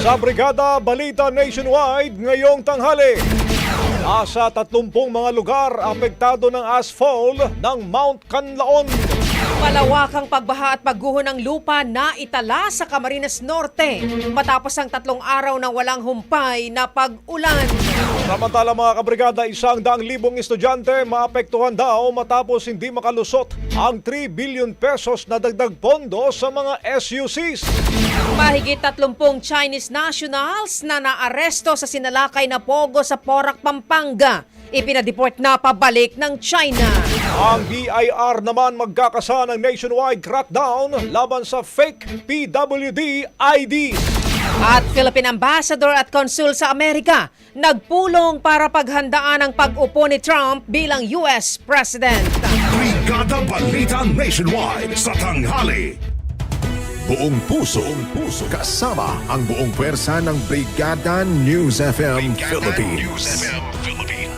Sa Brigada Balita Nationwide ngayong tanghali. Nasa 30 mga lugar apektado ng asphalt ng Mount Canlaon. Malawakang pagbaha at pagguho ng lupa na itala sa Camarines Norte matapos ang tatlong araw ng walang humpay na pag-ulan. Samantala mga kabrigada, isang daang libong estudyante maapektuhan daw matapos hindi makalusot ang 3 billion pesos na dagdag pondo sa mga SUCs. Mahigit 30 Chinese nationals na naaresto sa sinalakay na pogo sa Porac, Pampanga. Ipinadeport na pabalik ng China. Ang BIR naman magkakasa ng nationwide crackdown laban sa fake PWD IDs. At Philippine Ambassador at Consul sa Amerika nagpulong para paghandaan ang pag-upo ni Trump bilang US President. Brigada Balita Nationwide sa tanghali. Buong puso, buong puso, kasama ang buong pwersa ng Brigada News FM Philippines.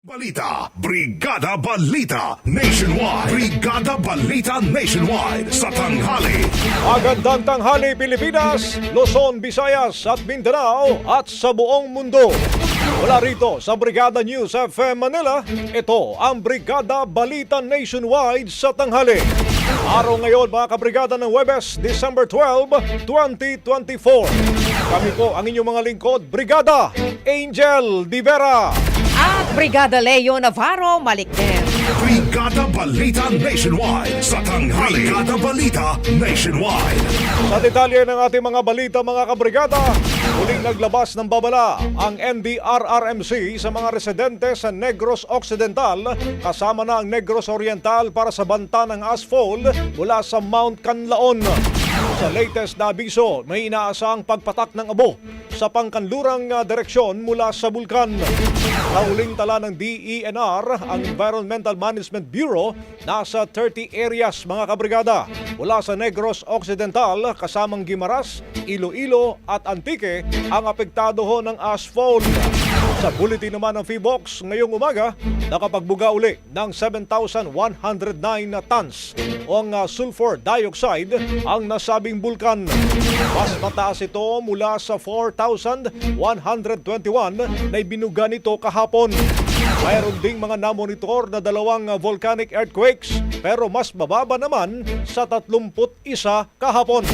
Balita, Brigada Balita Nationwide. Brigada Balita Nationwide sa tanghali. Magandang tanghali Pilipinas, Luzon, Visayas at Mindanao at sa buong mundo. Mula rito sa Brigada News FM Manila, ito ang Brigada Balita Nationwide sa tanghali. Araw ngayon mga kabrigada ng Webes, December 12, 2024. Kami po ang inyong mga lingkod, Brigada Angel Divera. At Brigada Leo Navarro Malikden. Brigada Balita Nationwide sa tanghali. Brigada Balita Nationwide. Sa detalye ng ating mga balita mga kabrigada, Muling naglabas ng babala ang NDRRMC sa mga residente sa Negros Occidental kasama na ang Negros Oriental para sa banta ng asphalt mula sa Mount Canlaon. Sa latest na abiso, may inaasahang pagpatak ng abo sa pangkanlurang ah, direksyon mula sa bulkan. Nauling tala ng DENR, ang Environmental Management Bureau, nasa 30 areas mga kabrigada mula sa Negros Occidental kasamang Gimaras, Iloilo at Antique ang apektado ho ng asphalt. Sa bulletin naman ng FIBOX ngayong umaga, nakapagbuga uli ng 7,109 na tons o ang uh, sulfur dioxide ang nasabing bulkan. Mas mataas ito mula sa 4,121 na ibinuga nito kahapon. Mayroon ding mga namonitor na dalawang uh, volcanic earthquakes pero mas mababa naman sa 31 kahapon.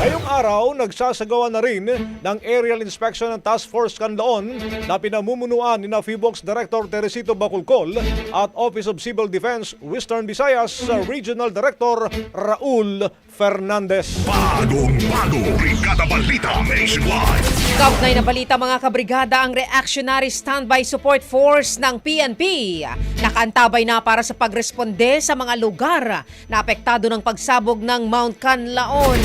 Ngayong araw, nagsasagawa na rin ng aerial inspection ng Task Force Canlaon na pinamumunuan ni na Director Teresito Baculcol at Office of Civil Defense Western Visayas Regional Director Raul Fernandez. Bagong bago, Brigada Balita Nationwide. Kaugnay na balita mga kabrigada ang Reactionary Standby Support Force ng PNP. Nakaantabay na para sa pagresponde sa mga lugar na apektado ng pagsabog ng Mount Canlaon.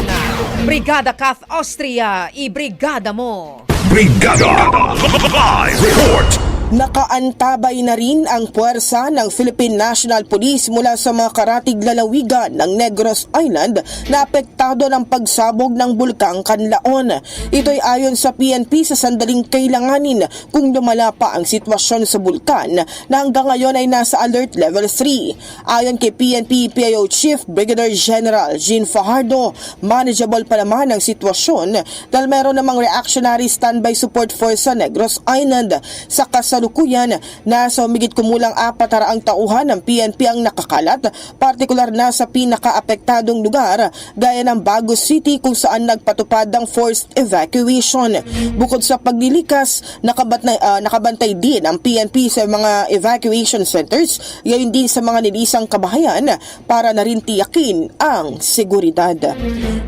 Brigada Kath Austria, i-brigada mo! Brigada Live Report. Nakaantabay na rin ang puwersa ng Philippine National Police mula sa mga karatig lalawigan ng Negros Island na apektado ng pagsabog ng bulkang Kanlaon. Ito'y ayon sa PNP sa sandaling kailanganin kung lumala pa ang sitwasyon sa bulkan na hanggang ngayon ay nasa alert level 3. Ayon kay PNP PIO Chief Brigadier General Jean Fajardo, manageable pa naman ang sitwasyon dahil meron namang reactionary standby support force sa Negros Island sa kasalukuyan nasa humigit kumulang apat na raang tauhan ng PNP ang nakakalat, partikular na sa pinakaapektadong lugar gaya ng Bagos City kung saan nagpatupad ang forced evacuation. Bukod sa paglilikas, nakabantay, ah, nakabantay din ang PNP sa mga evacuation centers, gayon din sa mga nilisang kabahayan para na rin tiyakin ang seguridad.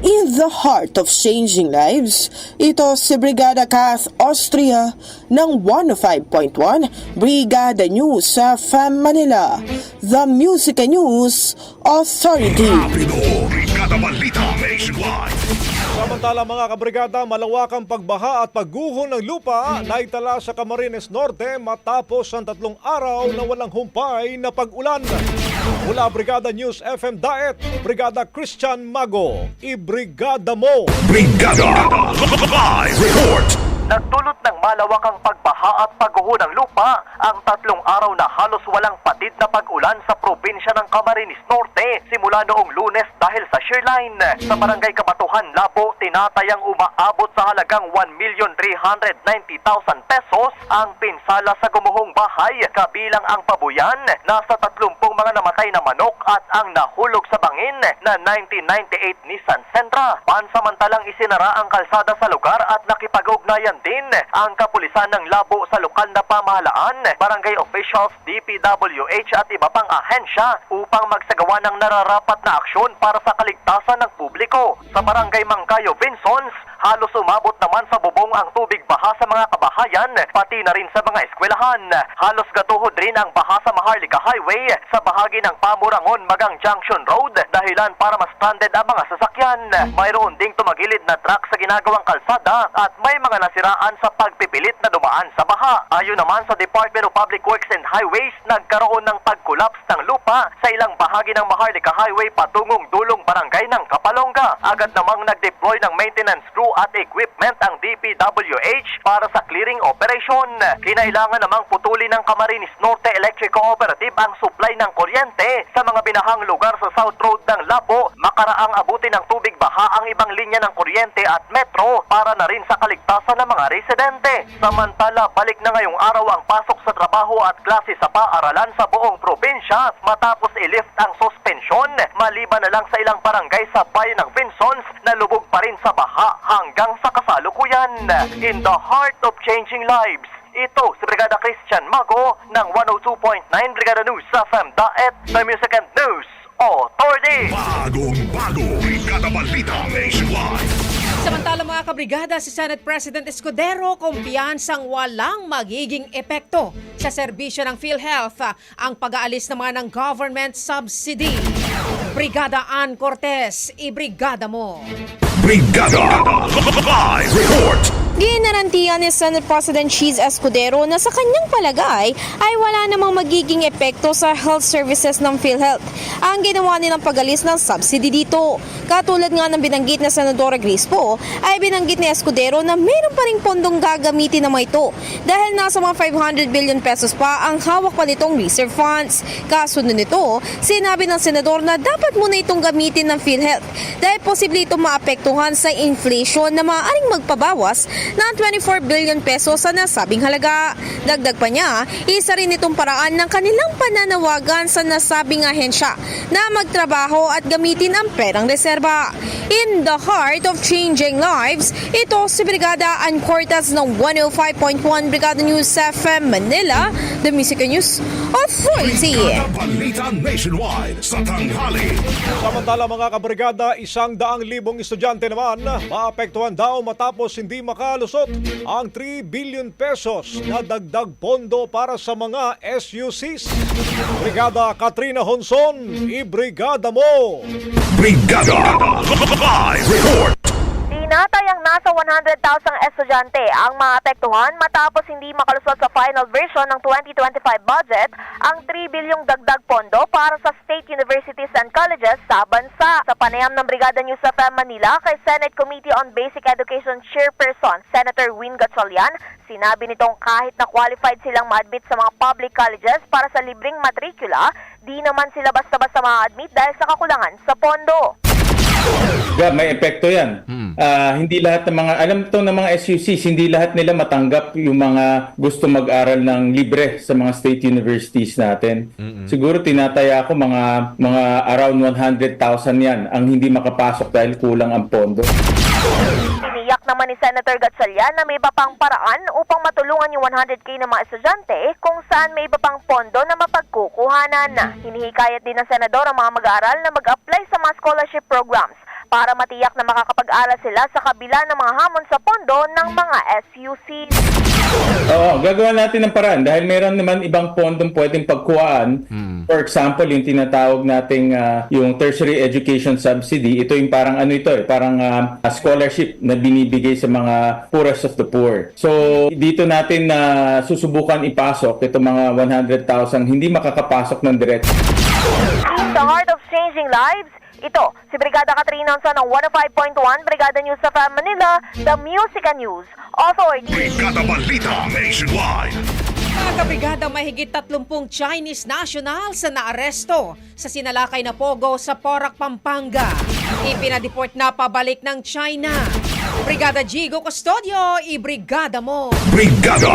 In the heart of changing lives, ito si Brigada Kath Austria ng 105.1 Brigada News sa FAM Manila, The Music and News Authority. Rapido, Brigada Balita Nationwide. Samantala mga kabrigada, malawakang pagbaha at pagguho ng lupa na itala sa Camarines Norte matapos ang tatlong araw na walang humpay na pag-ulan. Mula Brigada News FM Daet, Brigada Christian Mago, i-brigada mo! Brigada Live Report. Nagdulot ng malawakang pagbaha at pagguho ng lupa ang tatlong araw na halos walang patid na pag-ulan sa probinsya ng Camarines Norte simula noong lunes dahil sa shear line. Sa barangay Kabatuhan, Labo, tinatayang umaabot sa halagang 1,390,000 pesos ang pinsala sa gumuhong bahay kabilang ang pabuyan, nasa 30 mga namatay na manok at ang nahulog sa bangin na 1998 Nissan Sentra. Pansamantalang isinara ang kalsada sa lugar at nakipag-ugnayan din ang kapulisan ng labo sa lokal na pamahalaan, barangay officials, DPWH at iba pang ahensya upang magsagawa ng nararapat na aksyon para sa kaligtasan ng publiko. Sa barangay Mangkayo, Vinsons, halos umabot naman sa bubong ang tubig baha sa mga kabahayan, pati na rin sa mga eskwelahan. Halos gatuhod rin ang baha sa Maharlika Highway sa bahagi ng Pamurangon Magang Junction Road dahilan para mas stranded ang mga sasakyan. Mayroon ding tumagilid na truck sa ginagawang kalsada at may mga nasiraan sa pagpipilit na dumaan sa baha. Ayon naman sa Department of Public Works and Highways, nagkaroon ng pagkulaps ng lupa sa ilang bahagi ng Maharlika Highway patungong dulong barangay ng Kapalongga. Agad namang nag-deploy ng maintenance crew at equipment ang DPWH para sa clearing operation. Kinailangan namang putulin ng Camarines Norte Electric Cooperative ang supply ng kuryente sa mga binahang lugar sa South Road ng Labo. Makaraang abutin ng tubig baha ang ibang linya ng kuryente at metro para na rin sa kaligtasan ng mga residente. Samantala, balik na ngayong araw ang pasok sa trabaho at klase sa paaralan sa buong probinsya matapos i-lift ang suspensyon maliban na lang sa ilang barangay sa bayan ng Vinsons na lubog pa rin sa baha hanggang sa kasalukuyan. In the heart of changing lives, ito si Brigada Christian Mago ng 102.9 Brigada News sa FM Daet sa Music and News Authority. Bagong bago, Brigada Balita Nationwide. Samantala mga kabrigada, si Senate President Escudero kumpiyansang walang magiging epekto sa serbisyo ng PhilHealth ah, ang pag-aalis naman ng government subsidy. Brigada Ann Cortez, ibrigada mo. Brigada Live Report Ginarantiyan ni Senate President Cheese Escudero na sa kanyang palagay ay wala namang magiging epekto sa health services ng PhilHealth ang ginawa nilang pagalis ng subsidy dito. Katulad nga ng binanggit na Senadora Grace Poe, ay binanggit ni Escudero na mayroon pa rin pondong gagamitin na ito dahil nasa mga 500 billion pesos pa ang hawak pa nitong reserve funds. Kasunod nito, sinabi ng senador na dapat muna itong gamitin ng PhilHealth dahil posible itong maapektuhan sa inflation na maaaring magpabawas ng 24 billion pesos sa nasabing halaga. Dagdag pa niya, isa rin itong paraan ng kanilang pananawagan sa nasabing ahensya na magtrabaho at gamitin ang perang reserba. In the heart of changing lives, ito si Brigada Ann Cortez ng 105.1 Brigada News FM Manila, the Music News Authority. Balita Nationwide sa tanghali Samantala mga kabrigada, isang daang libong estudyante naman maapektuhan daw matapos hindi makalusot ang 3 billion pesos na dagdag pondo para sa mga SUCs. Brigada Katrina Honson, ibrigada mo! Brigada Live Report Tinatayang nasa 100,000 estudyante ang maapektuhan matapos hindi makalusot sa final version ng 2025 budget ang 3 bilyong dagdag pondo para sa state universities and colleges sa bansa. Sa panayam ng Brigada News sa Manila kay Senate Committee on Basic Education Chairperson Senator Win Gatchalian, sinabi nitong kahit na qualified silang ma-admit sa mga public colleges para sa libreng matrikula, di naman sila basta-basta ma-admit dahil sa kakulangan sa pondo. Yeah, may epekto yan. Ah, hindi lahat ng mga, alam to ng mga SUCs, hindi lahat nila matanggap yung mga gusto mag-aral ng libre sa mga state universities natin. Siguro tinataya ko mga mga around 100,000 yan ang hindi makapasok dahil kulang ang pondo. Tiniyak naman ni Senator Gatchalian na may iba pang paraan upang matulungan yung 100k ng mga estudyante kung saan may iba pang pondo na mapagkukuhanan. Hinihikayat din ng senador ang mga mag-aaral na mag-apply sa mga scholarship programs para matiyak na makakapag-aral sila sa kabila ng mga hamon sa pondo ng mga SUCs. Oo, gagawa natin ng paraan dahil meron naman ibang pondong pwedeng pagkuhaan. For example, yung tinatawag nating ah, yung tertiary education subsidy, ito yung parang ano ito eh, parang ah, scholarship na binibigay sa mga poorest of the poor. So, dito natin na susubukan ipasok ito mga 100,000 hindi makakapasok ng direct. The heart of changing lives, ito, si Brigada Katrina Onson ng 105.1 Brigada News sa Manila, The Music and News Authority. Brigada Balita Nationwide Mga kabrigada, mahigit 30 Chinese nationals na naaresto sa sinalakay na pogo sa Porac, Pampanga. Ipinadeport na pabalik ng China. Brigada Jigo Custodio, ibrigada mo! Brigada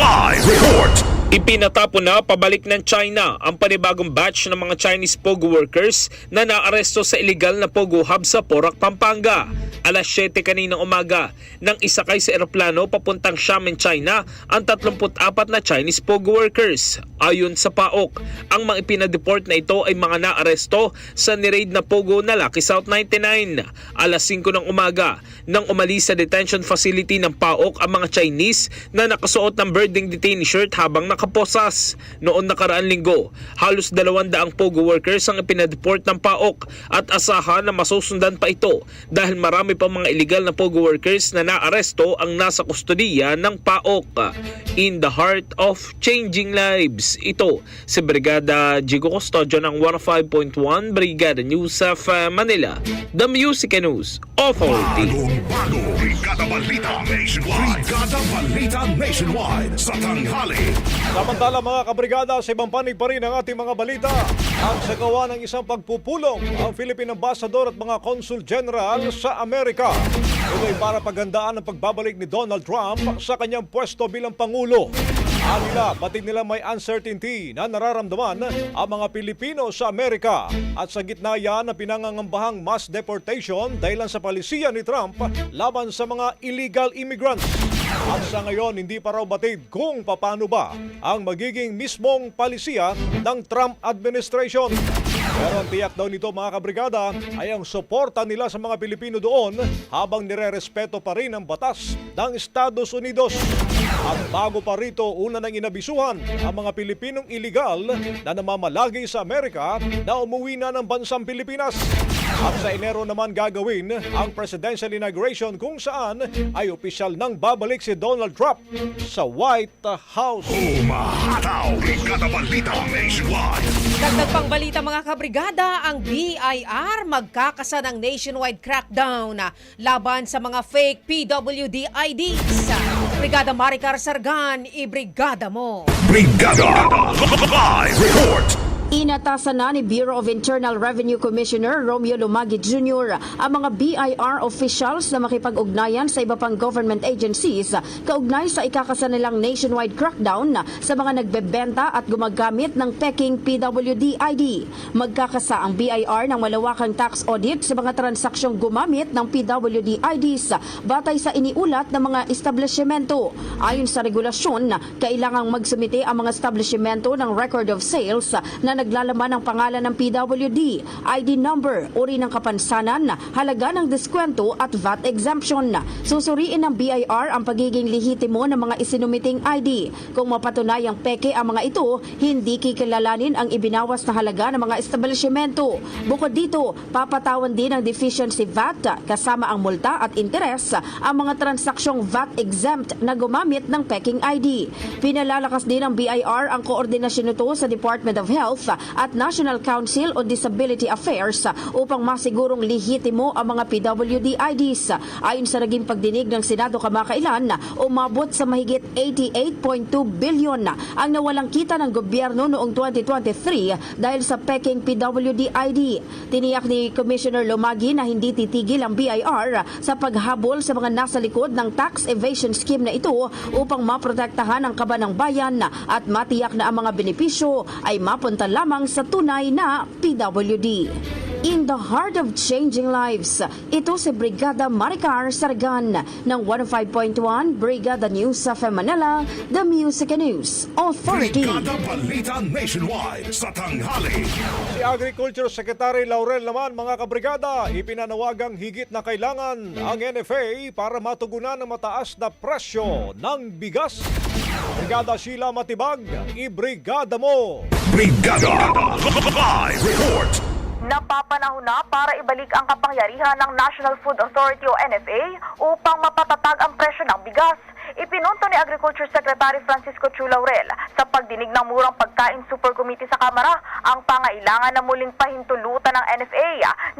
Live Report Ipinatapon na pabalik ng China ang panibagong batch ng mga Chinese Pogo workers na naaresto sa illegal na Pogo Hub sa Porac, Pampanga. Alas 7 kaninang umaga nang isakay sa eroplano papuntang Xiamen, China ang 34 na Chinese Pogo workers. Ayon sa PAOK, ang mga ipinadeport na ito ay mga naaresto sa niraid na Pogo na Lucky South 99. Alas 5 ng umaga nang umalis sa detention facility ng PAOK ang mga Chinese na nakasuot ng birding detainee shirt habang nakaposas. Noon nakaraan linggo, halos 200 Pogo workers ang ipinadeport ng PAOK at asahan na masusundan pa ito dahil marami pa mga illegal na Pogo workers na naaresto ang nasa kustodiya ng PAOK. In the heart of changing lives, ito si Brigada Jigo Custodio ng 105.1 Brigada News of Manila, The Music News Authority. Bagong bago Brigada Balita Nationwide Brigada Balita Nationwide sa tanghali Samantala mga kabrigada, sa ibang panig pa rin ang ating mga balita. Ang sagawa ng isang pagpupulong ang Philippine Ambassador at mga Consul General sa Amerika. Ito ay para pagandaan ang pagbabalik ni Donald Trump sa kanyang pwesto bilang Pangulo. Anila, batid nila may uncertainty na nararamdaman ang mga Pilipino sa Amerika at sa gitna yan na pinangangambahang mass deportation dahil sa palisiyan ni Trump laban sa mga illegal immigrants. At sa ngayon, hindi pa raw batid kung paano ba ang magiging mismong palisiya ng Trump administration. Pero ang tiyak daw nito mga kabrigada ay ang suporta nila sa mga Pilipino doon habang nire-respeto pa rin ang batas ng Estados Unidos. At bago pa rito, una nang inabisuhan ang mga Pilipinong iligal na namamalagi sa Amerika na umuwi na ng bansang Pilipinas. At sa Enero naman gagawin ang presidential inauguration kung saan ay opisyal nang babalik si Donald Trump sa White House. Umahataw, Brigada Balita Nationwide. Dagdag pang balita mga kabrigada, ang BIR magkakasa ng nationwide crackdown laban sa mga fake PWD IDs. Brigada Maricar Sargan, ibrigada mo. Brigada Live Report. Inatasan na ni Bureau of Internal Revenue Commissioner Romeo Lumagi Jr. ang mga BIR officials na makipag-ugnayan sa iba pang government agencies kaugnay sa ikakasa nilang nationwide crackdown sa mga nagbebenta at gumagamit ng peking PWD ID. Magkakasa ang BIR ng malawakang tax audit sa mga transaksyong gumamit ng PWD IDs batay sa iniulat ng mga establishmento. Ayon sa regulasyon, kailangang magsumite ang mga establishmento ng record of sales na naglalaman ng pangalan ng PWD, ID number, uri ng kapansanan, halaga ng diskwento at VAT exemption. Susuriin ng BIR ang pagiging lehitimo ng mga isinumiting ID. Kung mapatunayang peke ang mga ito, hindi kikilalanin ang ibinawas na halaga ng mga establishmento. Bukod dito, papatawan din ng deficiency VAT kasama ang multa at interes ang mga transaksyong VAT exempt na gumamit ng peking ID. Pinalalakas din ng BIR ang koordinasyon nito sa Department of Health at National Council on Disability Affairs upang masigurong lehitimo ang mga PWD IDs. Ayon sa naging pagdinig ng Senado kamakailan, umabot sa mahigit 88.2 billion ang nawalang kita ng gobyerno noong 2023 dahil sa peking PWD ID. Tiniyak ni Commissioner Lumagi na hindi titigil ang BIR sa paghabol sa mga nasa likod ng tax evasion scheme na ito upang maprotektahan ang kaba ng bayan at matiyak na ang mga benepisyo ay mapunta lamang sa tunay na PWD. In the heart of changing lives, ito si Brigada Maricar Sargan ng 105.1 Brigada News sa Manila, The Music and News Authority. Brigada Balita Nationwide sa tanghali. Si Agriculture Secretary Laurel naman mga kabrigada, ipinanawagang higit na kailangan ang NFA para matugunan ang mataas na presyo ng bigas. Brigada Sheila Matibag, ibrigada mo! Brigada Live Report. Napapanahon na para ibalik ang kapangyarihan ng National Food Authority o NFA upang mapatatag ang presyo ng bigas. Ipinunto ni Agriculture Secretary Francisco Chu Laurel sa pagdinig ng Murang Pagkain Super Committee sa Kamara ang pangailangan na muling pahintulutan ng NFA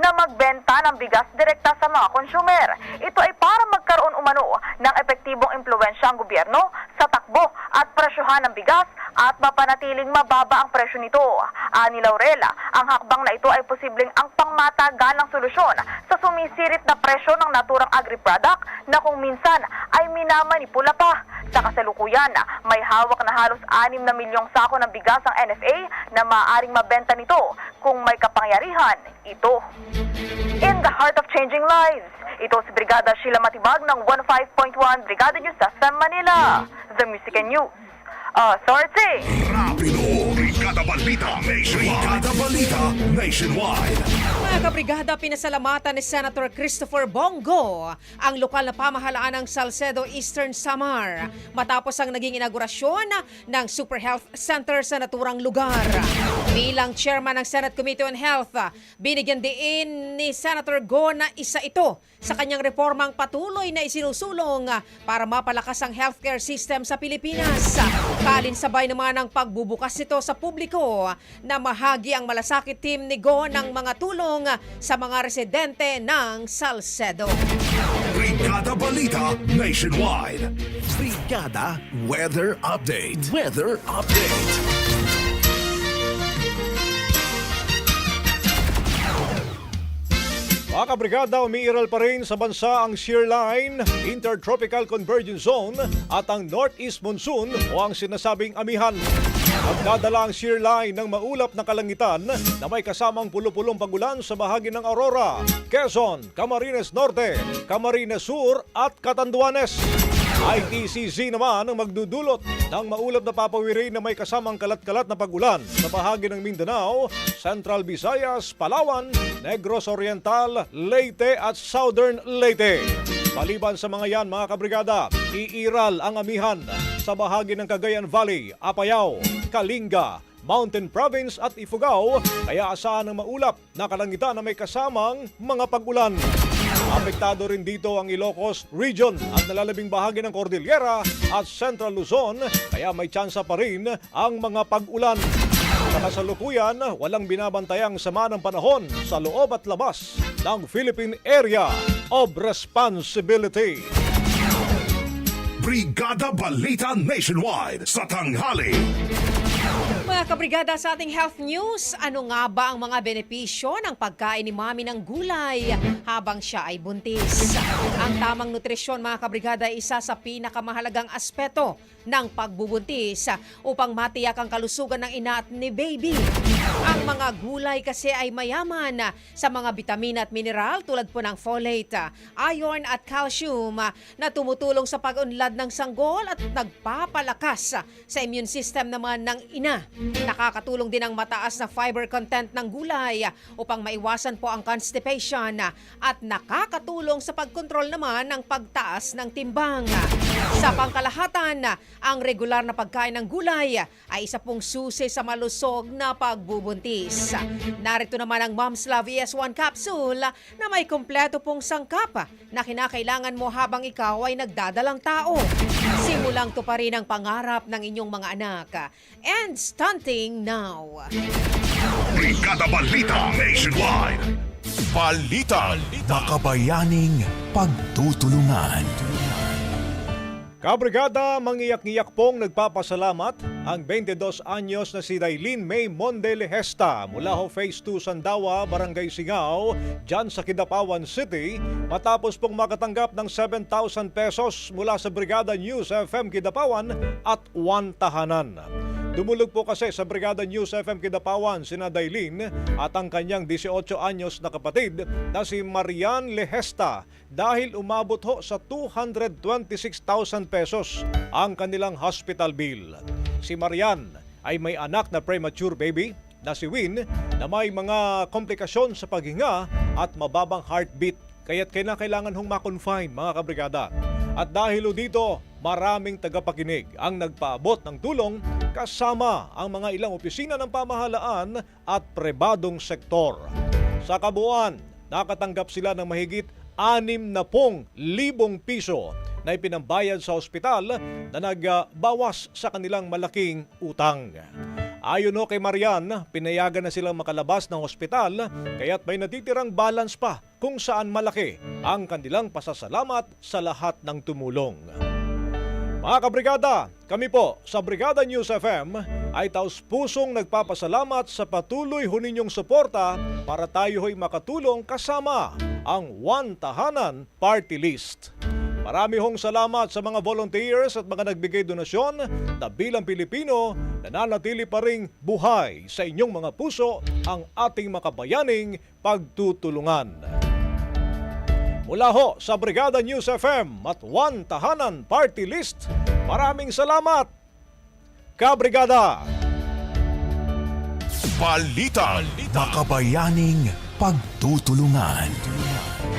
na magbenta ng bigas direkta sa mga consumer. Ito ay para magkaroon umano ng epektibong impluensya ang gobyerno sa takbo at presyohan ng bigas at mapanatiling mababa ang presyo nito. Ani Laurel, ang hakbang na ito ay posibleng ang pangmatagalang solusyon sa sumisirit na presyo ng naturang agri-product na kung minsan ay minamanipula pa. Sa kasalukuyan, may hawak na halos 6 na milyong sako ng bigas ang NFA na maaaring mabenta nito kung may kapangyarihan ito. In the heart of changing lives, ito si Brigada Sheila Matibag ng 15.1 Brigada News FM Manila, The Music and News. Authority! Rapido. Brigada Balita Nationwide. Brigada Balita Nationwide. Mga kabrigada, pinasalamatan ni Senator Christopher Bongo ang lokal na pamahalaan ng Salcedo Eastern Samar matapos ang naging inaugurasyon ng Super Health Center sa naturang lugar. Bilang chairman ng Senate Committee on Health, binigyan din ni Senator Go na isa ito sa kanyang reformang patuloy na isinusulong para mapalakas ang healthcare system sa Pilipinas. Kalinsabay naman ang pagbubukas nito sa publiko na mahagi ang malasakit team ni Go ng mga tulong sa mga residente ng Salcedo. Brigada Balita Nationwide. Brigada Weather Update. Weather Update. Mga kabrigada, umiiral pa rin sa bansa ang shear line, intertropical convergence zone at ang northeast monsoon o ang sinasabing amihan. Magdadala ang shear line ng maulap na kalangitan na may kasamang pulo-pulong pagulan sa bahagi ng Aurora, Quezon, Camarines Norte, Camarines Sur at Catanduanes. ITCZ naman ang magdudulot ng maulap na papawirin na may kasamang kalat-kalat na pagulan sa bahagi ng Mindanao, Central Visayas, Palawan, Negros Oriental, Leyte at Southern Leyte. Maliban sa mga yan mga kabrigada, iiral ang amihan sa bahagi ng Cagayan Valley, Apayao, Kalinga, Mountain Province at Ifugao kaya asahan ng maulap na kalangitan na may kasamang mga pagulan. Apektado rin dito ang Ilocos Region at nalalabing bahagi ng Cordillera at Central Luzon kaya may tsansa pa rin ang mga pag-ulan. Sa kasalukuyan, walang binabantayang sama ng panahon sa loob at labas ng Philippine Area of Responsibility. Brigada Balita Nationwide sa tanghali. Mga kabrigada sa ating health news, ano nga ba ang mga benepisyo ng pagkain ni mami ng gulay habang siya ay buntis? Ang tamang nutrisyon mga kabrigada ay isa sa pinakamahalagang aspeto ng pagbubuntis upang matiyak ang kalusugan ng ina at ni baby. Ang mga gulay kasi ay mayaman sa mga bitamina at mineral tulad po ng folate, iron at calcium na tumutulong sa pag-unlad ng sanggol at nagpapalakas sa immune system naman ng ina. Nakakatulong din ang mataas na fiber content ng gulay upang maiwasan po ang constipation at nakakatulong sa pagkontrol naman ng pagtaas ng timbang. Sa pangkalahatan, ang regular na pagkain ng gulay ay isa pong susi sa malusog na pagbubuntis. Narito naman ang Mom's Love ES1 capsule na may kompleto pong sangkap na kinakailangan mo habang ikaw ay nagdadalang tao. Simulang to pa rin ang pangarap ng inyong mga anak. And stunting now. Brigada Balita Nationwide. Balita. Makabayaning pagtutulungan. Kabrigada, mangiyak-ngiyak pong nagpapasalamat ang 22 anyos na si Dailin May Monde Lehesta mula ho Phase 2 Sandawa, Barangay Singao, dyan sa Kidapawan City matapos pong makatanggap ng 7,000 pesos mula sa Brigada News FM Kidapawan at one tahanan. Dumulog po kasi sa Brigada News FM Kidapawan si Dailin at ang kanyang 18 anyos na kapatid na si Marian Lehesta dahil umabot ho sa 226,000 pesos ang kanilang hospital bill. Si Marian ay may anak na premature baby na si Win na may mga komplikasyon sa paghinga at mababang heartbeat kaya't kailangan hong makonfine mga kabrigada. At dahil dito, maraming tagapakinig ang nagpaabot ng tulong kasama ang mga ilang opisina ng pamahalaan at prebadong sektor. Sa kabuuan, nakatanggap sila ng mahigit anim na pong libong piso na ipinambayad sa ospital na nagbawas sa kanilang malaking utang. Ayon ho kay Marian, pinayagan na silang makalabas ng ospital kaya't may natitirang balance pa kung saan malaki ang kanilang pasasalamat sa lahat ng tumulong. Mga kabrigada, kami po sa Brigada News FM ay taus pusong nagpapasalamat sa patuloy ho ninyong suporta para tayo ho'y makatulong kasama ang One Tahanan Party List. Marami hong salamat sa mga volunteers at mga nagbigay donasyon na bilang Pilipino nananatili pa ring buhay sa inyong mga puso ang ating makabayaning pagtutulungan. Mula ho sa Brigada News FM at One Tahanan Party List, maraming salamat! Kabrigada! Balita. Makabayaning pagtutulungan.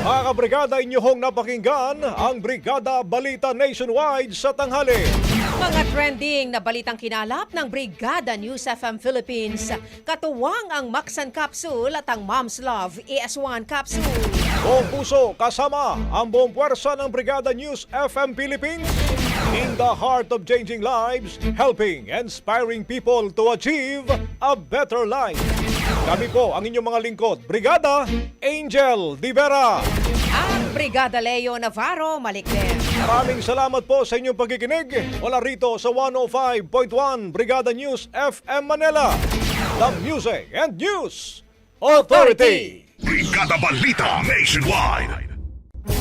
Mga kabrigada, inyo hong napakinggan ang Brigada Balita Nationwide sa tanghali. Mga trending na balitang kinalap ng Brigada News FM Philippines. Katuwang ang Maxan Capsule at ang Mom's Love ES1 Capsule. Buong puso kasama ang buong puwersa ng Brigada News FM Philippines in the heart of changing lives, helping, inspiring people to achieve a better life. Kami po ang inyong mga lingkod, Brigada Angel Di Vera. At Brigada Leo Navarro, Malikden. Maraming salamat po sa inyong pagkikinig. Wala rito sa 105.1 Brigada News FM Manila. The Music and News Authority. Brigada Balita Nationwide.